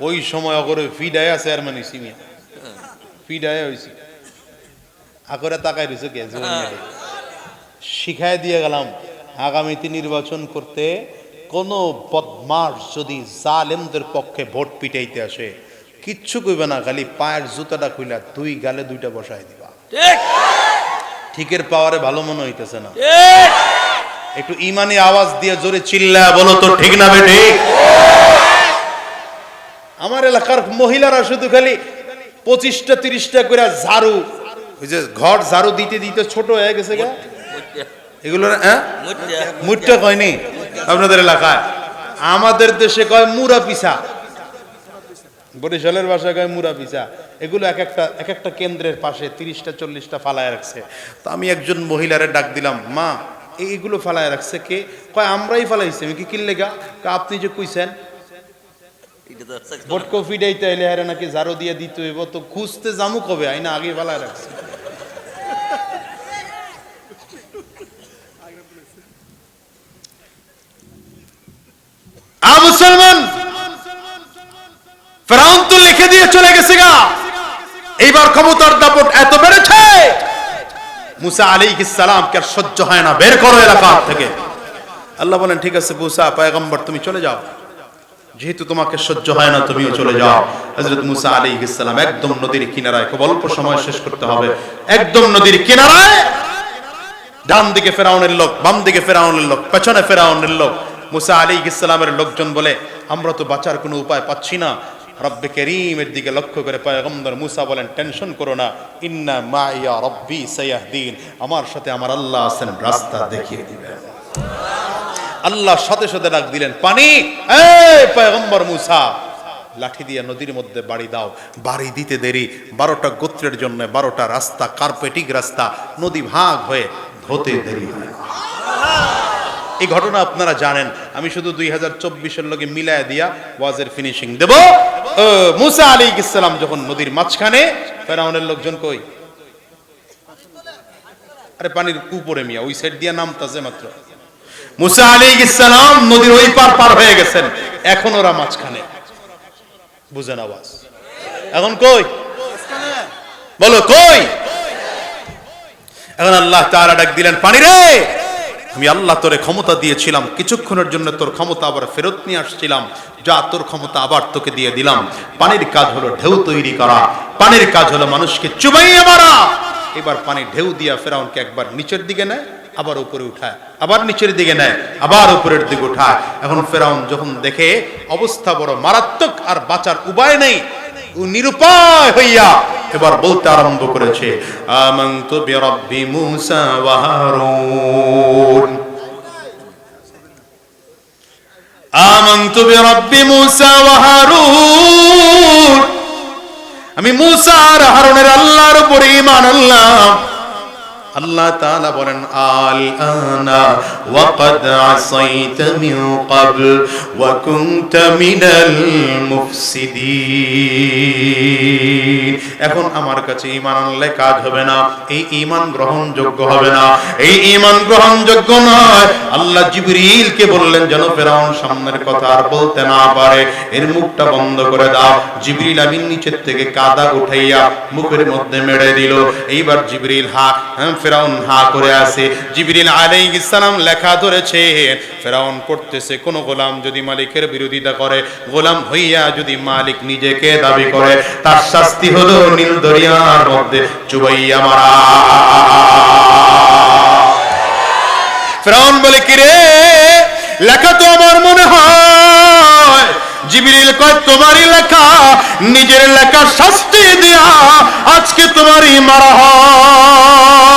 ওই সময় অগরে ফিডায় আছে আর মানে সিমিয়া। ফিডায় হয়েছি আকরে তাকাই রয়েছে কে? জীবনে শিখায় দিয়ে গেলাম আগামীতে নির্বাচন করতে কোন বদমাস যদি জালেমদের পক্ষে ভোট পিটাইতে আসে কিচ্ছু কইবে না খালি পায়ের জুতাটা খুইলা দুই গালে দুইটা বসাই দিবা। ঠিক। ঠিকের পাওয়ারে ভালো মনে হইতেছে না। একটু ইমানি আওয়াজ দিয়ে জোরে চিল্লা বলো তো ঠিক না বেটি আমার এলাকার মহিলারা শুধু খালি পঁচিশটা, তিরিশটা করে ঝাড়ু, ওই যে ঘর ঝাড়ু দিতে দিতে ছোট হয়ে গেছে এগুলো হ্যাঁ? মুটটা কয়নি? আপনাদের এলাকায়। আমাদের দেশে কয় মুরা পিসা বরিশালের ভাষায় কয় মুরা পিসা এগুলো এক একটা এক একটা কেন্দ্রের পাশে তিরিশটা, চল্লিশটা ফালায় রাখছে। তো আমি একজন মহিলারে ডাক দিলাম, মা এইগুলো ফালায় রাখছে কে? কয়, আমরাই ফালাইছি। আমি কি কিনলে গা? আপনি যে কইছেন হচ্ছে ভোট কফি ডাইতে এলে হারে নাকি ঝাড়ু দিয়ে দিতে হইব? তো খুঁজতে জামু কবে? আইনা আগে ফালায় রাখছে। মুসলমান! ফেরাউন তো লিখে দিয়ে চলে গেছে গা। এইবার ক্ষমতার দাপট এত বেড়েছে। মুসা আলী সালামকে আর সহ্য হয় না। বের করো এলাকা থেকে। আল্লাহ বলেন, ঠিক আছে, মুসা, পয়গম্বর, তুমি চলে যাও। যেহেতু তোমাকে সহ্য হয় না, তুমিও চলে যাও। হযরত মুসা আলাইহিস সালাম একদম নদীর কিনারায়, খুব অল্প সময় শেষ করতে হবে। একদম নদীর কিনারায় ডান দিকে ফেরাউনের লোক, বাম দিকে ফেরাউনের লোক, পেছনে ফেরাউনের লোক। মুসা আলাইহিস সালামের লোকজন বলে, আমরা তো বাঁচার কোনো উপায় পাচ্ছি না। রব্বে করিমের দিকে লক্ষ্য করে পয়গম্বর মুসা বলেন, টেনশন করো না। ইন্না মাইয়া রব্বি সাইয়াহদিন আমার সাথে আমার আল্লাহ আছেন, রাস্তা দেখিয়ে দিবেন। আল্লাহ সাথে সাথে ডাক দিলেন, পানি! মুসা! লাঠি দিয়ে নদীর মধ্যে বাড়ি দাও, বাড়ি দিতে দেরি। বারোটা গোত্রের জন্য বারোটা রাস্তা, কার্পেটিক রাস্তা, নদী ভাগ হয়ে ধোতে দেরি এই ঘটনা আপনারা জানেন। আমি শুধু দুই হাজার চব্বিশের লগে মিলায় দিয়া ওয়াজের ফিনিশিং দেব। মুসা আলী ইসলাম যখন নদীর মাঝখানে, ফেরাউনের লোকজন কই? আরে পানির উপরে মিয়া, ওই সাইড দিয়া নামতাছে মাত্র। মুসা আলী ইসলাম নদীর ওই পার পার হয়ে গেছেন। এখন ওরা মাঝখানে। বুঝেন আওয়াজ। এখন কই? বলো, কই? এখন আল্লাহ তাআলা ডাক দিলেন, পানি রে! আমি আল্লাহ তোরে ক্ষমতা দিয়েছিলাম। কিছুক্ষণের জন্য তোর ক্ষমতা আবার ফেরত নিয়ে আসছিলাম। যা তোর ক্ষমতা আবার তোকে দিয়ে দিলাম। পানির কাজ হলো ঢেউ তৈরি করা। পানির কাজ হলো মানুষকে চুবাইয়ে মারা। এবার পানি ঢেউ দিয়া ফেরাউনকে একবার নিচের দিকে নেয়। আবার উপরে উঠায় আবার নিচের দিকে নেয়, আবার উপরের দিকে উঠায় এখন ফেরাউন যখন দেখে অবস্থা বড় মারাত্মক আর বাঁচার উপায় নেই নিরুপায় হইয়া এবার বলতে আরম্ভ করেছে আমি মুসা আর হারুনের আল্লাহর উপরে ঈমান আনলাম। আল্লাহ তাআলা বলেন আল আনা ওয়াকাদ আসাইতা মিন ক্বাবল ওয়া কুনতা মিনাল মুফসিদিন। এখন আমার কাছে ঈমান আনলে কাজ হবে না এই ঈমান গ্রহণযোগ্য হবে না। এই ঈমান গ্রহণযোগ্য নয়। আল্লাহ জিবরিলকে বললেন যেন ফেরাউন সামনের কথা আর বলতে না পারে। এর মুখটা বন্ধ করে দাও। জিবরিল আমিন নিচের থেকে কাদা উঠাইয়া মুখের মধ্যে মেরে দিল। এইবার জিবরিল হা হ্যাঁ, ফেরাউন হা করে আছে জিবরিল আলাইহিস সালাম লেখা ধরেছে, ফেরাউন পড়তেছে, কোন গোলাম যদি মালিকের বিরোধিতা করে, গোলাম হইয়া যদি মালিক নিজেকে দাবি করে, তার শাস্তি হলো নীল দরিয়ার মধ্যে। চুবাইয়া মারা। ফেরাউন বলে কি রে লেখা তো আমার মনে হয় জিবরিল কয় তোমারই লেখা নিজের লেখা শাস্তি দিয়া আজকে তোমারই মারা হয়।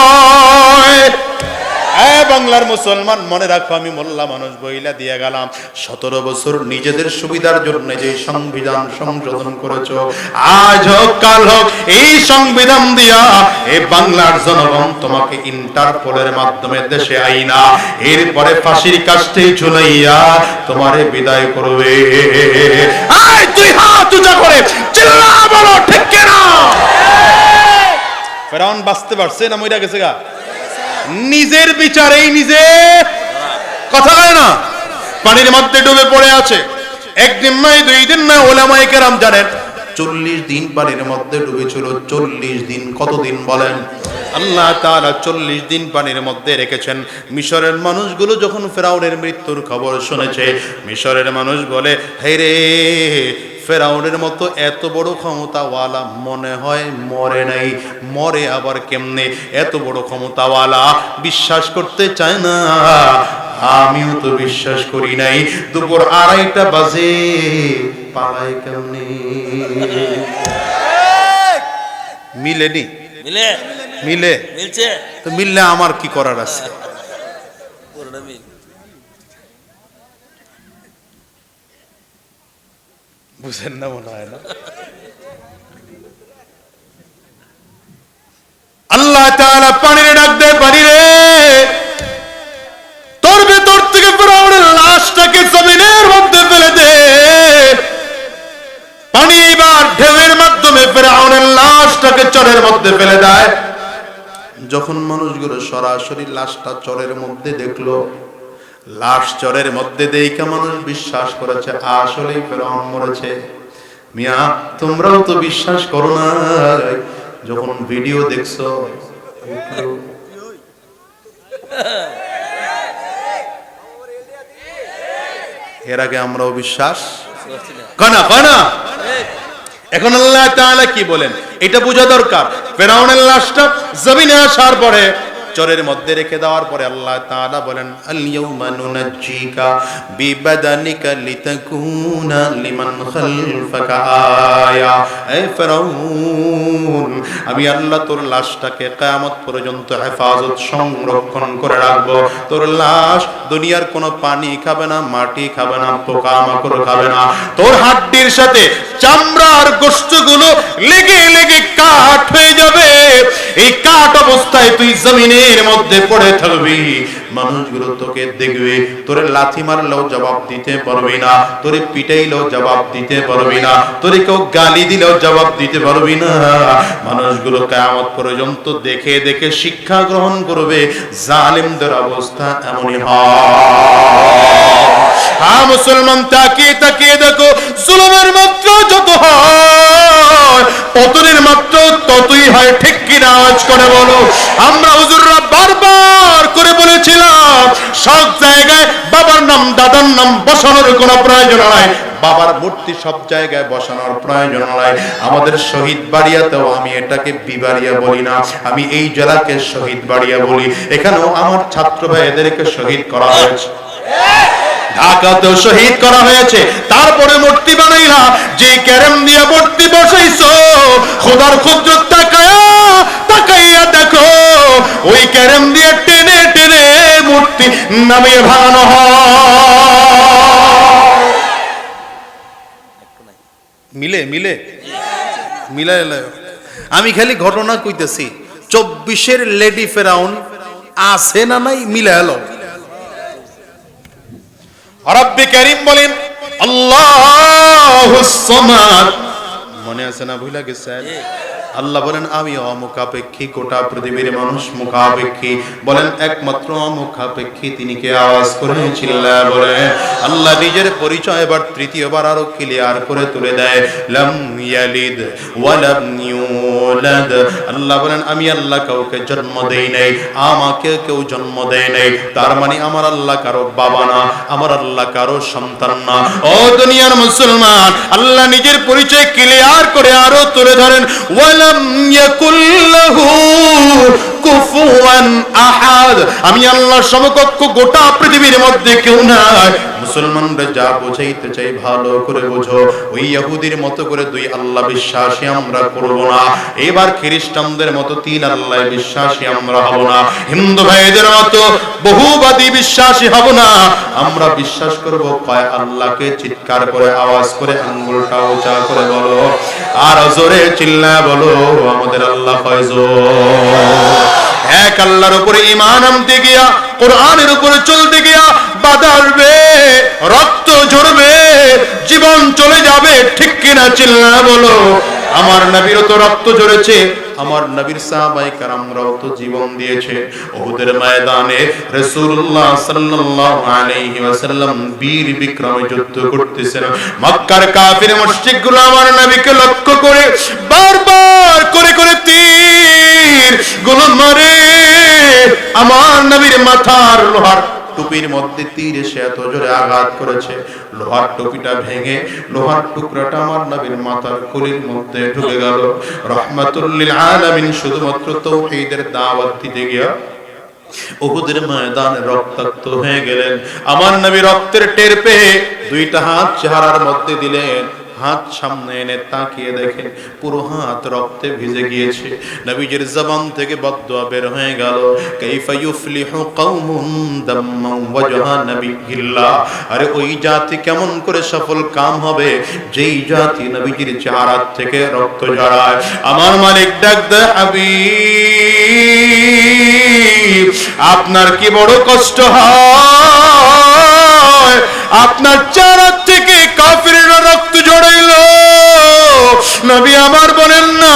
এ বাংলার মুসলমান, মনে রাখো আমি মোল্লা মানুষ বইলা দিয়ে গেলাম। সতেরো বছর নিজেদের সুবিধার জন্য যে সংবিধান সংশোধন করেছ, আজ হোক, কাল হোক, এই সংবিধান দিয়া এই বাংলার জনগণ তোমাকে ইন্টারপোলের মাধ্যমে দেশে আইনা। এরপরে ফাঁসির কাজটি ঝুলাইয়া তোমারে বিদায় করবে। তুই হাত উঁচা করে চিল্লা বলো, ঠিক কিনা? ফেরাউন বাঁচতে পারছে না, মইরা গেছে গা। নিজের বিচারেই নিজে কথা হয় না? পানির মধ্যে ডুবে পড়ে আছে। একদিন নয়, দুই দিন নয় ওলামাই কেরাম জানেন। চল্লিশ দিন পানির মধ্যে ডুবেছিল। চল্লিশ দিন কতদিন বলেন? আল্লাহ তাআলা চল্লিশ দিন পানির মধ্যে রেখেছেন। মিশরের মানুষগুলো যখন ফেরাউনের মৃত্যুর খবর শুনেছে, মিশরের মানুষ বলে হে রে ফেরাউনের মতো এত বড় ক্ষমতাওয়ালা মনে হয় মরে নাই। মরে আবার কেমনে? এত বড় ক্ষমতাওয়ালা বিশ্বাস করতে চায় না। আমিও তো বিশ্বাস করি নাই। দুপুর আড়াইটা বাজে। পালায় কেমনে? মিলেনি? মিলে। মিলে। মিলছে। তো মিললে আমার কি করার আছে পুরোটা মিল বুঝেন না মনে হয় না আল্লাহ তাআলা পানিরে ডাক দে পানি রে তোর ভেতর থেকে ফেরাউনের লাশটাকে জমিনের মধ্যে ফেলে দে পানি এবার ঢেউয়ের মাধ্যমে ফেরাউনের লাশটাকে চরের মধ্যে ফেলে দেয় যখন মানুষগুলো সরাসরি লাশটা চরের মধ্যে দেখল লাশ চরের মধ্যে দেখে মানুষ বিশ্বাস করেছে আসলেই ফেরাউন মরেছে। মিয়া, তোমরাও তো বিশ্বাস করো না। যখন ভিডিও দেখছ এর আগে আমরাও বিশ্বাস কানা কানা এখন আল্লাহ তাআলা কি বলেন? এটা বোঝা দরকার। ফেরাউনের লাশটা জমিনে আসার পরে চরের মধ্যে রেখে দেওয়ার পরে আল্লাহ তাআলা বলেন আল ইয়াউমা নুনাজ্জিকা বিবাদানিকা লিতাকুনা লিমান খালফাকা আয়া। এ ফেরাউন আমি আল্লাহ তোর লাশটাকে কিয়ামত পর্যন্ত হেফাজত সংরক্ষণ করে রাখব। তোর লাশ দুনিয়ার কোনো পানি খাবে না, মাটি খাবে না পোকামাকড় খাবে না। তোর হাড্ডির সাথে চামড়ার গোষ্ঠগুলো লেগে লেগে কাঠ হয়ে যাবে। এই কাঠ অবস্থায় তুই জমিনের মধ্যে পড়ে থাকবি। মানুষগুলো তোকে দেখবে, তোরে লাথি মারলেও জবাব দিতে পারবি না, তোরে পিটাইলেও জবাব দিতে পারবি না, তোরে কেউ গালি দিলেও জবাব দিতে পারবি না। মানুষগুলো পর্যন্ত দেখে দেখে শিক্ষা গ্রহণ করবে, জালিমদের অবস্থা এমনই হয়। মুসলমান, তাকিয়ে তাকিয়ে দেখো মাত্রা যত হয়। পতনের মাত্রা ততই হয়, ঠিক কিনা আজ করে বলো? আমরা হুজুররা বারবার করে বলেছিলাম, সব জায়গায় বাবার নাম, দাদার নাম বসানোর কোনো প্রয়োজন নাই। বাবার মূর্তি সব জায়গায় বসানোর প্রয়োজন নাই। আমাদের শহীদ বাড়িয়াতেও আমি এটাকে বিবাড়িয়া বলি না। আমি এই জেলাকে শহীদ বাড়িয়া বলি। এখানেও আমার ছাত্র ভাইদেরকে শহীদ করা হয়েছে। ঢাকাতেও শহীদ করা হয়েছে। তারপরে মূর্তি বানাইলা যে ক্যারেম দিয়ে মূর্তি বসাইছো, খোদার ক্ষুদ্র তাকায়া, তাকাইয়া দেখো। ওই ক্যারেম দিয়ে টেনে টেনে মূর্তি নামিয়ে ভাঙানো মিলে মিলে? আমি খালি ঘটনা কইতেছি, চব্বিশের লেডি ফেরাউন আছে না নাই মিলে এলো? রব্বি করিম বলেন, আল্লাহ মনে আছে না ভুলা গেছে? আল্লাহ বলেন, আমি অমুখাপেক্ষী, গোটা পৃথিবীর মানুষ মুখাপেক্ষী। বলেন, একমাত্র অমুখাপেক্ষী তিনি কে? আওয়াজ করে চিল্লা বলে, আল্লাহ নিজের পরিচয় এবার তৃতীয়বার আরও ক্লিয়ার করে তুলে দেয়। লাম ইয়ালিদ ওয়ালাম ইউলাদ আল্লাহ বলেন, আমি আল্লাহ কাউকে জন্ম দেই নাই, আমাকে কেউ জন্ম দেয় নাই। তার মানে আমার আল্লাহ কারও বাবা না, আমার আল্লাহ কারও সন্তান না। ও দুনিয়ার মুসলমান, আল্লাহ নিজের পরিচয় ক্লিয়ার করে আরও তুলে ধরেন, ওয়ালাম ইয়াকুল্লাহু কুফুয়ান আহাদ। আমি আল্লাহর সমকক্ষ গোটা পৃথিবীর মধ্যে কেউ নাই। মুসলমানরা যা বোঝাইতে চাই ভালো করে বোঝো। ওই ইহুদির মতো করে দুই আল্লাহ বিশ্বাসী আমরা করব না। এবার খ্রিস্টানদের মতো তিন আল্লাহ বিশ্বাসী আমরা হব না। হিন্দু ভাইদের মতো বহুবাদী বিশ্বাসী হব না। আমরা বিশ্বাস করব কয় আল্লাহকে চিৎকার করে, আওয়াজ করে, আঙ্গুলটা উঁচা করে বলো। আর জোরে চিল্লা বলো, আমাদের আল্লাহ ফয়জল এক আল্লাহর উপরে ইমান আনতে গিয়া, কোরআনের উপরে চলতে গিয়া বাধা আসবে রক্ত ঝরবে, জীবন চলে যাবে, ঠিক কিনা চিল্লা বলো। আমার নবীর তো রক্ত ঝরেছে, আমার নবীর সাহাবাই কারামরাও তো জীবন দিয়েছে। ওহুদের ময়দানে রাসূলুল্লাহ সাল্লাল্লাহু আলাইহি ওয়াসাল্লাম বীর বিক্রমে যুদ্ধ করতেছেন। মক্কার কাফির মুশরিকগুলো আমার নবীকে লক্ষ্য করে বারবার করে করে তীরগুলো মারে। আমার নবীর মাথার লোহার টুপির মধ্যে তীর এসে এত জোরে আঘাত করেছে। লোহার টুপিটা ভেঙে, লোহার টুকরাটা আমার নবীর মাথার কুলির মধ্যে ঢুকে গেল। রহমাতুল্লিল আলামিন শুধুমাত্র তৌহীদের দাওয়াত দিতে গিয়া উহুদের ময়দানে রক্তাক্ত হয়ে গেলেন। আমার নবী রক্তের টের পেয়ে দুইটা হাত চেহারার মধ্যে দিলেন। হাত সামনে এনে তাকিয়ে দেখেন পুরো হাত রক্তে ভিজে গিয়েছে। নবীজির জবান থেকে বদদুয়া বের হয়ে গেল। কাইফা ইউফলিহু কওমুন দাম্মা ওয়াজহা নবিয়িল্লাহ। আরে ওই জাতি কেমন করে সফল কাম হবে? যেই জাতি নবীজির চেহারা থেকে রক্ত ঝরায়। আমার মালিক ডাক দে হাবিব, আপনার কি বড় কষ্ট হয়? আপনার চারা থেকে রক্ত জড়াইল। নবী আমার বলেন না না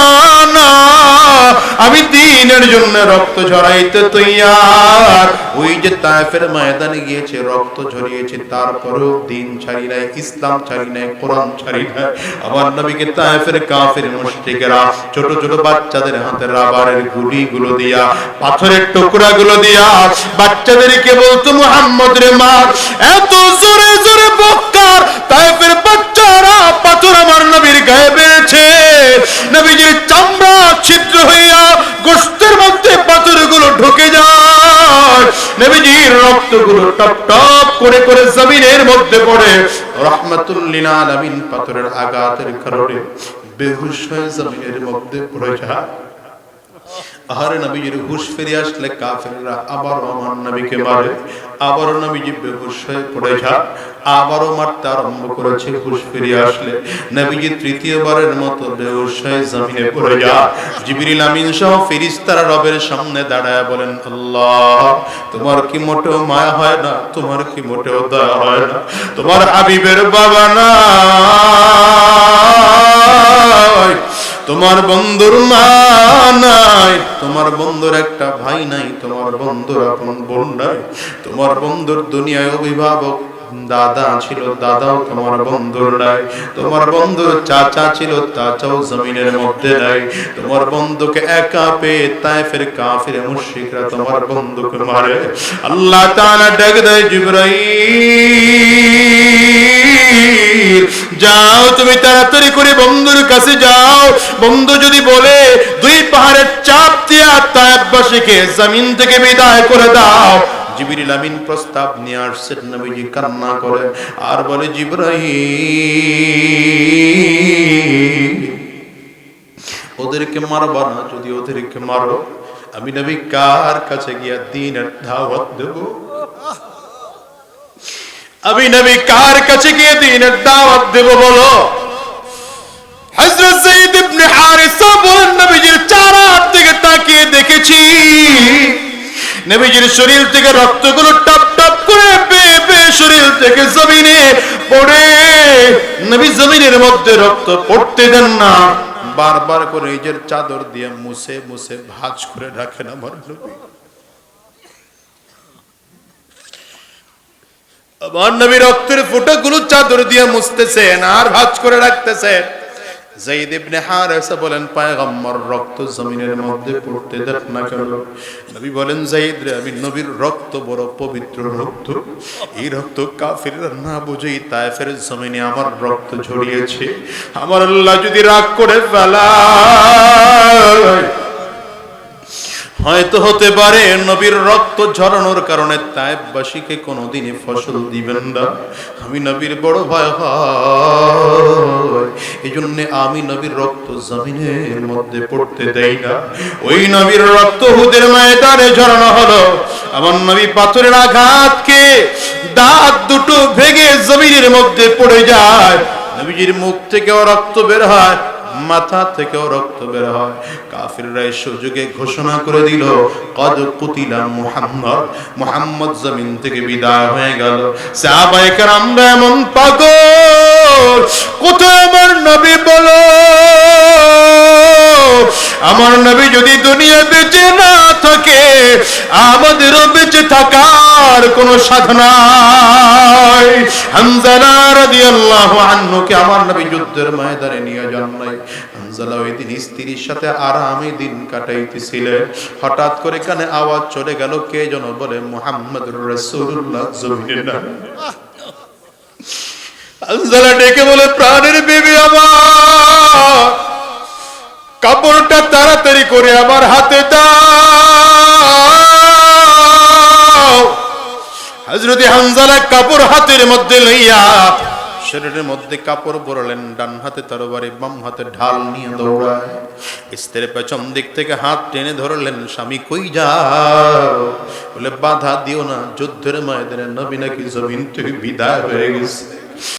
আমি দিনের জন্য রক্ত ঝরাইতে তৈয়ার। ওই যে তায়েফের ময়দানে গিয়েছে, রক্ত ঝরিয়েছে, তারপরেও দিন ছাড়ি নাই, ইসলাম ছাড়ি নাই, কোরআন ছাড়ি নাই। আমার নবীকে তায়েফের কাফের মুশরিকেরা ছোট ছোট বাচ্চাদের হাতে রাবারের গুলিগুলো দিয়া, পাথরের টুকরাগুলো দিয়া, বাচ্চাদেরকে বলতো, মুহাম্মদ রে মা, এত জোরে জোরে বক্কার, তায়েফের বাচ্চারা পাথর আমার নবীর গায়ে বেড়েছে। নবীজির চামড়া ছিদ্র হইয়া গোস্তের মধ্যে পাথরগুলো ঢুকে যায়। নবীজির রক্তগুলো টপ টপ করে করে জমিনের মধ্যে পড়ে। রহমাতুল্লিল আলামিন পাথরের আঘাতের কারণে বেহুশ হয়ে জমিনের মধ্যে পড়ে যায়। আহারে নবীজির হুশ ফিরে আসলে কাফেররা আবারও আমার নবীকে মারে, আবারও নবীজি বেহুশ হয়ে পড়ে যায় আবারও মারতে আরম্ভ করেছে, হুশ ফিরে আসলে। নবীজি তৃতীয়বারের মতো বেহুশ হয়ে জমিনে পড়ে যায় জিবরিল আমিন সহ ফেরেশতারা রবের সামনে দাঁড়ায় বলেন, আল্লাহ, তোমার কি মোটেও মায়া হয় না? তোমার কি মোটেও দয়া হয় না? তোমার হাবিবের বাবা না। তোমার বন্ধুর মা নাই, তোমার বন্ধুর একটা ভাই নাই, তোমার বন্ধুর আপন বোন নাই, তোমার বন্ধুর দুনিয়ায় অভিভাবক দাদা ছিল, দাদাও তোমার বন্ধুর নাই, তোমার বন্ধুর চাচা ছিল, চাচাও জমিনের মধ্যে নাই, তোমার বন্ধুকে একা পেয়ে তাইফের কাফির, মুশরিকরা তোমার বন্ধুকে মারে। আল্লাহ তাআলা ডাক দেয়, জিবরাইল, যাও তুমি তাড়াতাড়ি করে বন্ধুর বন্ধু যদি বলে, দুই পাহাড়ের চাপ দিয়া তায়েববাসীকে জমিন থেকে বিদায় করে দাও। প্রস্তাব নিয়ে নবীজি কান্না করে আর বলে ওদেরকে মারবা না, যদি ওদেরকে মারো, আমি নবী কার কাছে গিয়া দিনের দাওয়াত দেব? আমি নবী কার কাছে গিয়ে দিনের দাওয়াত দেব, বলো হযরত যায়েদ ইবনে হারিসা বলেন নবীজির চার হাত থেকে তাকিয়ে দেখেছি। নবীজির শরীর থেকে রক্তগুলো টপ টপ করে বেয়ে বেয়ে শরীর থেকে জমিনে পড়ে। নবী জমিনের মধ্যে রক্ত পড়তে দেন না। বারবার করে নিজের চাদর দিয়ে মুছে মুছে ভাঁজ করে রাখেন আমার নবী। আমার নবী রক্তের ফোঁটাগুলো চাদর দিয়ে মুছতেছেন আর ভাঁজ করে রাখতেছেন। জাইদ ইবনে হারেসা বলেন, পায়গাম্বর রক্ত জমিনের মধ্যে পড়তে দেখ না কেন? নবী বলেন, জাইদ রে, আমি নবীর রক্ত বড় পবিত্র রক্ত। এই রক্ত কাফিররা না বুঝেই তায়েফের জমিনে আমার রক্ত ঝরিয়েছে। আমার আল্লাহ যদি রাগ করে ফেলায়, হয়তো হতে পারে নবীর রক্ত ঝরানোর কারণে তাইবাসীকে কোনোদিনই ফসল দিবেন না। আমি নবীর বড় ভয় হয় এই জন্য আমি নবীর রক্ত জমিনের মধ্যে পড়তে দেই না। ওই নবীর রক্ত হুদের ময়দানে ঝরানো হলো। আমার নবী পাথরের আঘাতকে দাঁত দুটো ভেঙে জমিনের মধ্যে পড়ে যায়। নবীজির মুখ থেকেও রক্ত বের হয় মাথা থেকেও রক্ত বের হয়। কাফিররা এই সুযোগে ঘোষণা করে দিল কদ কুতিলা মুহাম্মদ। মুহাম্মদ জমিন থেকে বিদায় হয়ে গেল। সাহাবায়ে এমন পাগল আমার নবী নবী দুনিয়া বেঁচে না থাকে, আমাদেরও বেঁচে থাকার কোনো আমার নবী যুদ্ধের ময়দানে নিয়ে হামজালা ওই দিন স্ত্রীর সাথে আরামে দিন কাটাইতেছিলেন। হঠাৎ করে কানে আওয়াজ চলে গেল, কে যেন বলে, মুহাম্মদুর রাসূলুল্লাহ হামজালা ডেকে বলে, প্রাণের বিবি আমার। কাপড়টা তাড়াতাড়ি করে আমার হাতে দাও। হজরতে হানজালা কাপড় হাতের মধ্যে লইয়া শরীরের মধ্যে কাপড় পরলেন, ডান হাতে তরবারি, বাম হাতে ঢাল নিয়ে দৌড়ায়। স্ত্রীর পেছন দিক থেকে হাত টেনে ধরলেন, স্বামী কই যাও? বলে, বাধা দিও না, যুদ্ধের ময়দানে নবী নাকি জমিন থেকে বিদায় হয়ে গেছে।